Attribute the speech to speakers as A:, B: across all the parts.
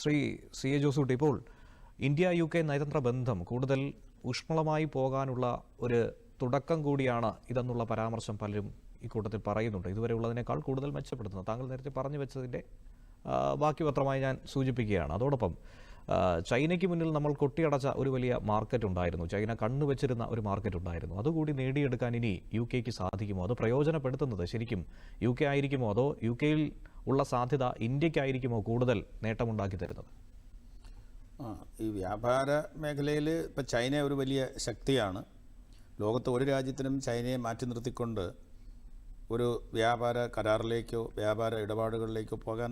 A: Shri C A Josootty ഇപ്പോൾ India U K നയതന്ത്ര ബന്ധം കൂടുതൽ ഊഷ്മളമായി പോകാനുള്ള ഒരു തുടക്കം കൂടിയാണ് ഇതെന്നുള്ള പരാമർശം പലരും ഇക്കൂട്ടത്തിൽ പറയുന്നുണ്ട്. ഇതുവരെ ഉള്ളതിനേക്കാൾ കൂടുതൽ മെച്ചപ്പെടുത്തുന്നത് താങ്കൾ നേരത്തെ പറഞ്ഞു വെച്ചതിന്റെ ബാക്കി പത്രമായി ഞാൻ സൂചിപ്പിക്കുകയാണ്. അതോടൊപ്പം ചൈനയ്ക്ക് മുന്നിൽ നമ്മൾ കൊട്ടിയടച്ച ഒരു വലിയ മാർക്കറ്റ് ഉണ്ടായിരുന്നു. ചൈന കണ്ണുവെച്ചിരുന്ന ഒരു മാർക്കറ്റ് ഉണ്ടായിരുന്നു. അതുകൂടി നേടിയെടുക്കാൻ ഇനി യു കെക്ക് സാധിക്കുമോ? അത് പ്രയോജനപ്പെടുത്തുന്നത് ശരിക്കും യു കെ ആയിരിക്കുമോ? അതോ യു കെയിൽ ഉള്ള സാധ്യത ഇന്ത്യക്കായിരിക്കുമോ കൂടുതൽ നേട്ടമുണ്ടാക്കി തരുന്നത്?
B: ഈ വ്യാപാര മേഖലയിൽ ഇപ്പം ചൈന ഒരു വലിയ ശക്തിയാണ്. ലോകത്ത് ഒരു രാജ്യത്തിനും ചൈനയെ മാറ്റി നിർത്തിക്കൊണ്ട് ഒരു വ്യാപാര കരാറിലേക്കോ വ്യാപാര ഇടപാടുകളിലേക്കോ പോകാൻ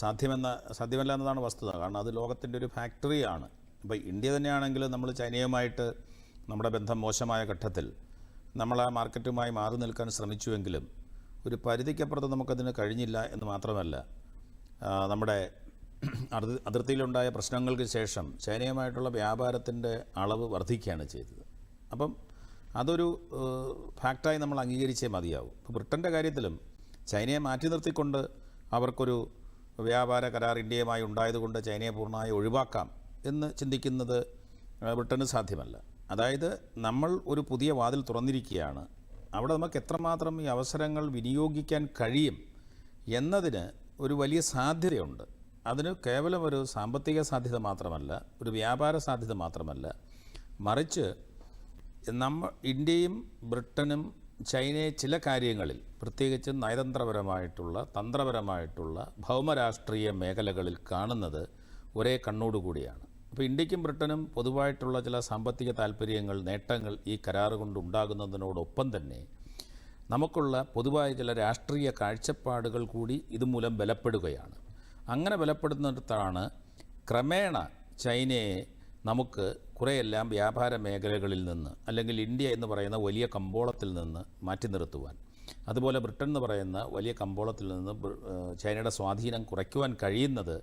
B: സാധ്യമെന്ന സാധ്യമല്ല എന്നതാണ് വസ്തുത. കാരണം അത് ലോകത്തിന്റെ ഒരു ഫാക്ടറിയാണ്. ഇപ്പോൾ ഇന്ത്യ തന്നെയാണെങ്കിൽ നമ്മൾ ചൈനയുമായിട്ട് നമ്മുടെ ബന്ധം മോശമായ ഘട്ടത്തിൽ നമ്മൾ ആ മാർക്കറ്റുമായി മാറി നിൽക്കാൻ ശ്രമിച്ചുവെങ്കിലും ഒരു പരിധിക്കപ്പുറത്ത് നമുക്കതിന് കഴിഞ്ഞില്ല എന്ന് മാത്രമല്ല നമ്മുടെ അതിർത്തിയിലുണ്ടായ പ്രശ്നങ്ങൾക്ക് ശേഷം ചൈനയുമായിട്ടുള്ള വ്യാപാരത്തിന്റെ അളവ് വർദ്ധിക്കുകയാണ് ചെയ്തത്. അപ്പം അതൊരു ഫാക്റ്റായി നമ്മൾ അംഗീകരിച്ചേ മതിയാവും. ഇപ്പോൾ ബ്രിട്ടന്റെ കാര്യത്തിലും ചൈനയെ മാറ്റി നിർത്തിക്കൊണ്ട് അവർക്കൊരു വ്യാപാര കരാർ ഇന്ത്യയുമായി ഉണ്ടായതുകൊണ്ട് ചൈനയെ പൂർണമായി ഒഴിവാക്കാം എന്ന് ചിന്തിക്കുന്നത് ബ്രിട്ടന് സാധ്യമല്ല. അതായത് നമ്മൾ ഒരു പുതിയ വാതിൽ തുറന്നിരിക്കുകയാണ്. അവിടെ നമുക്ക് എത്രമാത്രം ഈ അവസരങ്ങൾ വിനിയോഗിക്കാൻ കഴിയും എന്നതിന് ഒരു വലിയ സാധ്യതയുണ്ട്. അതിന് കേവലം ഒരു സാമ്പത്തിക സാധ്യത മാത്രമല്ല ഒരു വ്യാപാര സാധ്യത മാത്രമല്ല. മറിച്ച് നമ്മ ഇന്ത്യയും ബ്രിട്ടനും ചൈനയെ ചില കാര്യങ്ങളിൽ പ്രത്യേകിച്ച് നയതന്ത്രപരമായിട്ടുള്ള തന്ത്രപരമായിട്ടുള്ള ഭൗമരാഷ്ട്രീയ മേഖലകളിൽ കാണുന്നത് ഒരേ കണ്ണോടുകൂടിയാണ്. അപ്പോൾ ഇന്ത്യക്കും ബ്രിട്ടനും പൊതുവായിട്ടുള്ള ചില സാമ്പത്തിക താല്പര്യങ്ങൾ നേട്ടങ്ങൾ ഈ കരാറ് കൊണ്ട് ഉണ്ടാകുന്നതിനോടൊപ്പം തന്നെ നമുക്കുള്ള പൊതുവായ ചില രാഷ്ട്രീയ കാഴ്ചപ്പാടുകൾ കൂടി ഇതുമൂലം ബലപ്പെടുകയാണ്. അങ്ങനെ ബലപ്പെടുന്നിടത്താണ് ക്രമേണ ചൈനയെ നമുക്ക് കുറേയെല്ലാം വ്യാപാര മേഖലകളിൽ നിന്ന് അല്ലെങ്കിൽ ഇന്ത്യ എന്ന് പറയുന്ന വലിയ കമ്പോളത്തിൽ നിന്ന് മാറ്റി നിർത്തുവാൻ. അതുപോലെ ബ്രിട്ടൻ എന്ന് പറയുന്ന വലിയ കമ്പോളത്തിൽ നിന്ന് ചൈനയുടെ സ്വാധീനം കുറയ്ക്കുവാൻ കഴിയുന്നത്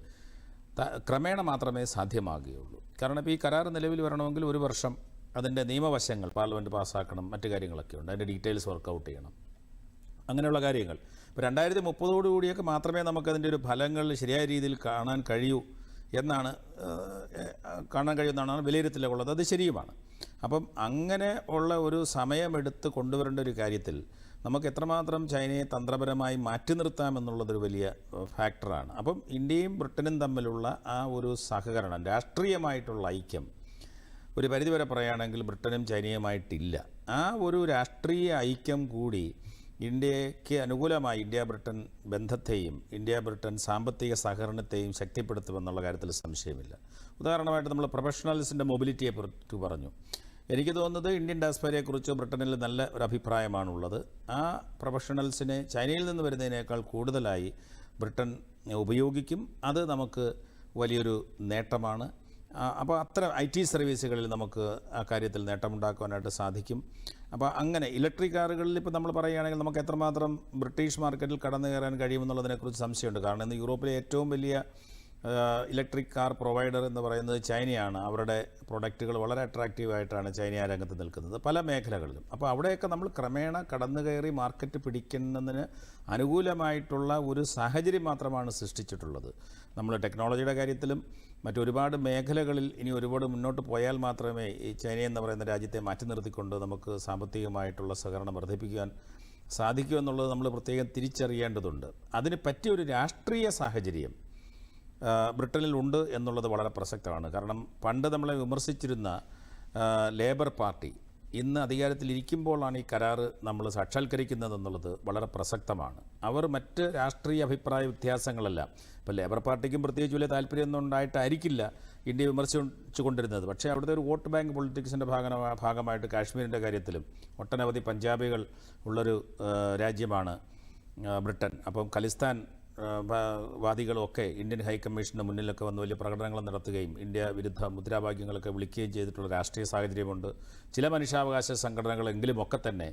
B: ക്രമേണ മാത്രമേ സാധ്യമാകുകയുള്ളൂ. കാരണം ഇപ്പോൾ ഈ കരാർ നിലവിൽ വരണമെങ്കിൽ ഒരു വർഷം അതിന്റെ നിയമവശങ്ങൾ പാർലമെന്റ് പാസ്സാക്കണം മറ്റു കാര്യങ്ങളൊക്കെ ഉണ്ട്. അതിന്റെ ഡീറ്റെയിൽസ് വർക്കൗട്ട് ചെയ്യണം. അങ്ങനെയുള്ള കാര്യങ്ങൾ. ഇപ്പോൾ രണ്ടായിരത്തി മുപ്പതോടു കൂടിയൊക്കെ മാത്രമേ നമുക്കതിന്റെ ഒരു ഫലങ്ങൾ ശരിയായ രീതിയിൽ കാണാൻ കഴിയൂ എന്നാണ് കാണാൻ കഴിയുമെന്നാണ് വിലയിരുത്തലുള്ളത് അത് ശരിയുമാണ്. അപ്പം അങ്ങനെ ഉള്ള ഒരു സമയമെടുത്ത് കൊണ്ടുവരേണ്ട ഒരു കാര്യത്തിൽ നമുക്ക് എത്രമാത്രം ചൈനയെ തന്ത്രപരമായി മാറ്റി നിർത്താമെന്നുള്ളതൊരു വലിയ ഫാക്ടറാണ്. അപ്പം ഇന്ത്യയും ബ്രിട്ടനും തമ്മിലുള്ള ആ ഒരു സഹകരണം രാഷ്ട്രീയമായിട്ടുള്ള ഐക്യം ഒരു പരിധിവരെ പറയുകയാണെങ്കിൽ ബ്രിട്ടനും ചൈനയുമായിട്ടില്ല. ആ ഒരു രാഷ്ട്രീയ ഐക്യം കൂടി ഇന്ത്യയ്ക്ക് അനുകൂലമായി ഇന്ത്യ ബ്രിട്ടൻ ബന്ധത്തെയും ഇന്ത്യ ബ്രിട്ടൻ സാമ്പത്തിക സഹകരണത്തെയും ശക്തിപ്പെടുത്തുമെന്നുള്ള കാര്യത്തിൽ സംശയമില്ല. ഉദാഹരണമായിട്ട് നമ്മൾ പ്രൊഫഷണൽസിന്റെ മൊബിലിറ്റിയെ കുറിച്ച് പറഞ്ഞു. എനിക്ക് തോന്നുന്നത് ഇന്ത്യൻ ഡാസ്പരയെക്കുറിച്ച് ബ്രിട്ടനിൽ നല്ല ഒരു അഭിപ്രായമാണുള്ളത്. ആ പ്രൊഫഷണൽസിനെ ചൈനയിൽ നിന്ന് വരുന്നതിനേക്കാൾ കൂടുതലായി ബ്രിട്ടൻ ഉപയോഗിക്കും. അത് നമുക്ക് വലിയൊരു നേട്ടമാണ്. അപ്പോൾ അത്ര ഐ ടി സർവീസുകളിൽ നമുക്ക് ആ കാര്യത്തിൽ നേട്ടമുണ്ടാക്കുവാനായിട്ട് സാധിക്കും. അപ്പോൾ അങ്ങനെ ഇലക്ട്രിക് കാറുകളിൽ ഇപ്പോൾ നമ്മൾ പറയുകയാണെങ്കിൽ നമുക്ക് എത്രമാത്രം ബ്രിട്ടീഷ് മാർക്കറ്റിൽ കടന്നു കയറാൻ കഴിയുമെന്നുള്ളതിനെക്കുറിച്ച് സംശയമുണ്ട്. കാരണം ഇന്ന് യൂറോപ്പിലെ ഏറ്റവും വലിയ ഇലക്ട്രിക് കാർ പ്രൊവൈഡർ എന്ന് പറയുന്നത് ചൈനയാണ്. അവരുടെ പ്രൊഡക്റ്റുകൾ വളരെ അട്രാക്റ്റീവായിട്ടാണ് ചൈന ആ രംഗത്ത് നിൽക്കുന്നത് പല മേഖലകളിലും. അപ്പോൾ അവിടെയൊക്കെ നമ്മൾ ക്രമേണ കടന്നു കയറി മാർക്കറ്റ് പിടിക്കുന്നതിന് അനുകൂലമായിട്ടുള്ള ഒരു സാഹചര്യം മാത്രമാണ് സൃഷ്ടിച്ചിട്ടുള്ളത്. നമ്മൾ ടെക്നോളജിയുടെ കാര്യത്തിലും മറ്റൊരുപാട് മേഖലകളിൽ ഇനി ഒരുപാട് മുന്നോട്ട് പോയാൽ മാത്രമേ ഈ ചൈന എന്ന് പറയുന്ന രാജ്യത്തെ മാറ്റി നിർത്തിക്കൊണ്ട് നമുക്ക് സാമ്പത്തികമായിട്ടുള്ള സഹകരണം വർദ്ധിപ്പിക്കാൻ സാധിക്കുമെന്നുള്ളത് നമ്മൾ പ്രത്യേകം തിരിച്ചറിയേണ്ടതുണ്ട്. അതിന് പറ്റിയൊരു രാഷ്ട്രീയ സാഹചര്യം ബ്രിട്ടനിൽ ഉണ്ട് എന്നുള്ളത് വളരെ പ്രസക്തമാണ്. കാരണം പണ്ട് നമ്മളെ വിമർശിച്ചിരുന്ന ലേബർ പാർട്ടി ഇന്ന് അധികാരത്തിലിരിക്കുമ്പോഴാണ് ഈ കരാറ് നമ്മൾ സാക്ഷാത്കരിക്കുന്നതെന്നുള്ളത് വളരെ പ്രസക്തമാണ്. അവർ മറ്റ് രാഷ്ട്രീയ അഭിപ്രായ വ്യത്യാസങ്ങളെല്ലാം. ഇപ്പോൾ ലേബർ പാർട്ടിക്കും പ്രത്യേകിച്ച് വലിയ താല്പര്യമൊന്നും ഉണ്ടായിട്ടായിരിക്കില്ല ഇന്ത്യ വിമർശിച്ചു കൊണ്ടിരുന്നത് പക്ഷേ അവിടുത്തെ ഒരു വോട്ട് ബാങ്ക് പൊളിറ്റിക്സിന്റെ ഭാഗ ഭാഗമായിട്ട് കാശ്മീരിന്റെ കാര്യത്തിലും ഒട്ടനവധി പഞ്ചാബികൾ ഉള്ളൊരു രാജ്യമാണ് ബ്രിട്ടൻ. അപ്പം ഖലിസ്ഥാൻ വാദികളുമൊക്കെ ഇന്ത്യൻ ഹൈക്കമ്മീഷന്റെ മുന്നിലൊക്കെ വന്ന് വലിയ പ്രകടനങ്ങൾ നടത്തുകയും ഇന്ത്യ വിരുദ്ധ മുദ്രാവാക്യങ്ങളൊക്കെ വിളിക്കുകയും ചെയ്തിട്ടുള്ള രാഷ്ട്രീയ സാഹചര്യമുണ്ട്. ചില മനുഷ്യാവകാശ സംഘടനകളെങ്കിലും ഒക്കെ തന്നെ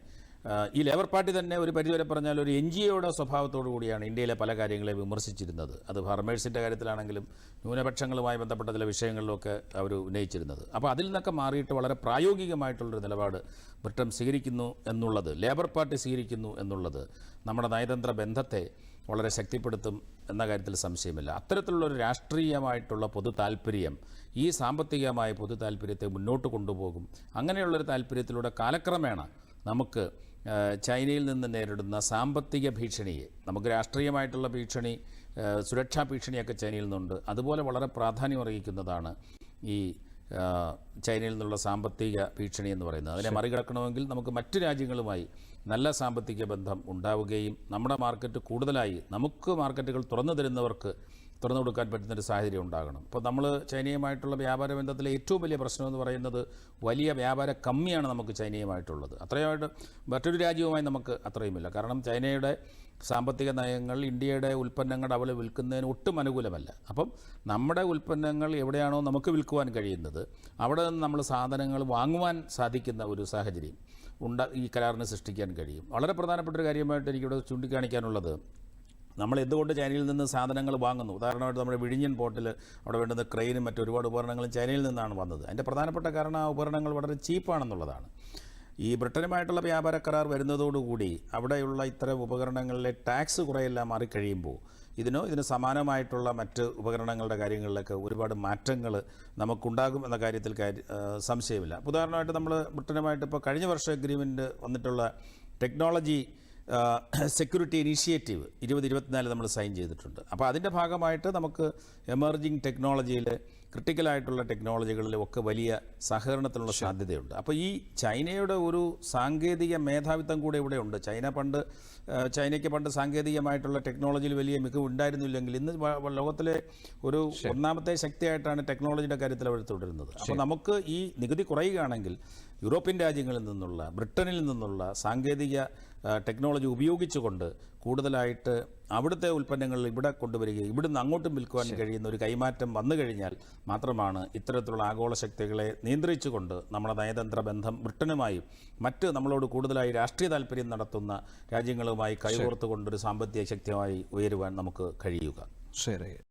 B: ഈ ലേബർ പാർട്ടി തന്നെ ഒരു പരിധിവരെ പറഞ്ഞാൽ ഒരു എൻ ജി ഒയുടെ സ്വഭാവത്തോടു കൂടിയാണ് ഇന്ത്യയിലെ പല കാര്യങ്ങളെ വിമർശിച്ചിരുന്നത്. അത് ഫാർമേഴ്സിന്റെ കാര്യത്തിലാണെങ്കിലും ന്യൂനപക്ഷങ്ങളുമായി ബന്ധപ്പെട്ട ചില വിഷയങ്ങളിലൊക്കെ അവർ ഉന്നയിച്ചിരുന്നത്. അപ്പോൾ അതിൽ നിന്നൊക്കെ മാറിയിട്ട് വളരെ പ്രായോഗികമായിട്ടുള്ളൊരു നിലപാട് ബ്രിട്ടൻ സ്വീകരിക്കുന്നു എന്നുള്ളത് ലേബർ പാർട്ടി സ്വീകരിക്കുന്നു എന്നുള്ളത് നമ്മുടെ നയതന്ത്ര ബന്ധത്തെ വളരെ ശക്തിപ്പെടുത്തും എന്ന കാര്യത്തിൽ സംശയമില്ല. അത്തരത്തിലുള്ള ഒരു രാഷ്ട്രീയമായിട്ടുള്ള പൊതു താല്പര്യം ഈ സാമ്പത്തികമായ പൊതു താല്പര്യത്തെ മുന്നോട്ട് കൊണ്ടുപോകും. അങ്ങനെയുള്ളൊരു താല്പര്യത്തിലൂടെ കാലക്രമേണ നമുക്ക് ചൈനയിൽ നിന്ന് നേരിടുന്ന സാമ്പത്തിക ഭീഷണിയെ നമുക്ക് രാഷ്ട്രീയമായിട്ടുള്ള ഭീഷണി സുരക്ഷാ ഭീഷണിയൊക്കെ ചൈനയിൽ നിന്നുണ്ട്. അതുപോലെ വളരെ പ്രാധാന്യം അറിയിക്കുന്നതാണ് ഈ ചൈനയിൽ നിന്നുള്ള സാമ്പത്തിക ഭീഷണി എന്ന് പറയുന്നത്. അതിനെ മറികടക്കണമെങ്കിൽ നമുക്ക് മറ്റു രാജ്യങ്ങളുമായി നല്ല സാമ്പത്തിക ബന്ധം ഉണ്ടാവുകയും നമ്മുടെ മാർക്കറ്റ് കൂടുതലായി നമുക്ക് മാർക്കറ്റുകൾ തുറന്നു തരുന്നവർക്ക് തുറന്നു കൊടുക്കാൻ പറ്റുന്ന ഒരു സാഹചര്യം ഉണ്ടാകണം. ഇപ്പോൾ നമ്മൾ ചൈനയുമായിട്ടുള്ള വ്യാപാര ബന്ധത്തിലെ ഏറ്റവും വലിയ പ്രശ്നം എന്ന് പറയുന്നത് വലിയ വ്യാപാര കമ്മിയാണ് നമുക്ക് ചൈനയുമായിട്ടുള്ളത്. അത്രയുമായിട്ട് മറ്റൊരു രാജ്യവുമായി നമുക്ക് അത്രയുമില്ല. കാരണം ചൈനയുടെ സാമ്പത്തിക നയങ്ങൾ ഇന്ത്യയുടെ ഉൽപ്പന്നങ്ങൾ അവൾ വിൽക്കുന്നതിന് ഒട്ടും അനുകൂലമല്ല. അപ്പം നമ്മുടെ ഉൽപ്പന്നങ്ങൾ എവിടെയാണോ നമുക്ക് വിൽക്കുവാൻ കഴിയുന്നത് അവിടെ നിന്ന് നമ്മൾ സാധനങ്ങൾ വാങ്ങുവാൻ സാധിക്കുന്ന ഒരു സാഹചര്യം ഉണ്ട ഈ കരാറിന് സൃഷ്ടിക്കാൻ കഴിയും. വളരെ പ്രധാനപ്പെട്ട ഒരു കാര്യമായിട്ട് എനിക്കിവിടെ ചൂണ്ടിക്കാണിക്കാനുള്ളത് നമ്മൾ എന്തുകൊണ്ട് ചൈനയിൽ നിന്ന് സാധനങ്ങൾ വാങ്ങുന്നു? ഉദാഹരണമായിട്ട് നമ്മുടെ വിഴിഞ്ഞൻ പോർട്ടിൽ അവിടെ വേണ്ടുന്ന ക്രെയിനും മറ്റു ഒരുപാട് ഉപകരണങ്ങളും ചൈനയിൽ നിന്നാണ് വന്നത്. അതിന്റെ പ്രധാനപ്പെട്ട കാരണം ആ ഉപകരണങ്ങൾ വളരെ ചീപ്പാണെന്നുള്ളതാണ്. ഈ ബ്രിട്ടനുമായിട്ടുള്ള വ്യാപാര കരാർ വരുന്നതോടുകൂടി അവിടെയുള്ള ഇത്തരം ഉപകരണങ്ങളിലെ ടാക്സ് കുറേയെല്ലാം മാറിക്കഴിയുമ്പോൾ ഇതിനോ ഇതിന് സമാനമായിട്ടുള്ള മറ്റ് ഉപകരണങ്ങളുടെ കാര്യങ്ങളിലൊക്കെ ഒരുപാട് മാറ്റങ്ങൾ നമുക്കുണ്ടാകും എന്ന കാര്യത്തിൽ സംശയമില്ല. ഉദാഹരണമായിട്ട് നമ്മൾ ബ്രിട്ടനുമായിട്ട് ഇപ്പോൾ കഴിഞ്ഞ വർഷം അഗ്രിമെന്റ് വന്നിട്ടുള്ള ടെക്നോളജി സെക്യൂരിറ്റി ഇനീഷ്യേറ്റീവ് ഇരുപത് ഇരുപത്തിനാല് നമ്മൾ സൈൻ ചെയ്തിട്ടുണ്ട്. അപ്പോൾ അതിന്റെ ഭാഗമായിട്ട് നമുക്ക് എമർജിങ് ടെക്നോളജിയിൽ ക്രിട്ടിക്കലായിട്ടുള്ള ടെക്നോളജികളിലും ഒക്കെ വലിയ സഹകരണത്തിനുള്ള സാധ്യതയുണ്ട്. അപ്പോൾ ഈ ചൈനയുടെ ഒരു സാങ്കേതിക മേധാവിത്വം കൂടെ ഇവിടെ ഉണ്ട്. ചൈന പണ്ട് ചൈനയ്ക്ക് പണ്ട് സാങ്കേതികമായിട്ടുള്ള ടെക്നോളജിയിൽ വലിയ മികവ് ഉണ്ടായിരുന്നില്ലെങ്കിൽ ഇന്ന് ലോകത്തിലെ ഒരു ഒന്നാമത്തെ ശക്തിയായിട്ടാണ് ടെക്നോളജിയുടെ കാര്യത്തിൽ അവർ തുടരുന്നത്. അപ്പോൾ നമുക്ക് ഈ നികുതി കുറയുകയാണെങ്കിൽ യൂറോപ്യൻ രാജ്യങ്ങളിൽ നിന്നുള്ള ബ്രിട്ടനിൽ നിന്നുള്ള സാങ്കേതിക ടെക്നോളജി ഉപയോഗിച്ചുകൊണ്ട് കൂടുതലായിട്ട് അവിടുത്തെ ഉൽപ്പന്നങ്ങൾ ഇവിടെ കൊണ്ടുവരികയും ഇവിടുന്ന് അങ്ങോട്ടും വിൽക്കുവാൻ കഴിയുന്ന ഒരു കൈമാറ്റം വന്നു കഴിഞ്ഞാൽ മാത്രമാണ് ഇത്തരത്തിലുള്ള ആഗോള ശക്തികളെ നിയന്ത്രിച്ചുകൊണ്ട് നമ്മുടെ നയതന്ത്ര ബന്ധം ബ്രിട്ടനുമായും മറ്റ് നമ്മളോട് കൂടുതലായി രാഷ്ട്രീയ താല്പര്യം നടത്തുന്ന രാജ്യങ്ങളുമായി കൈകോർത്തുകൊണ്ടൊരു സാമ്പത്തിക ശക്തിയായി ഉയരുവാൻ നമുക്ക് കഴിയുക.
A: ശരി.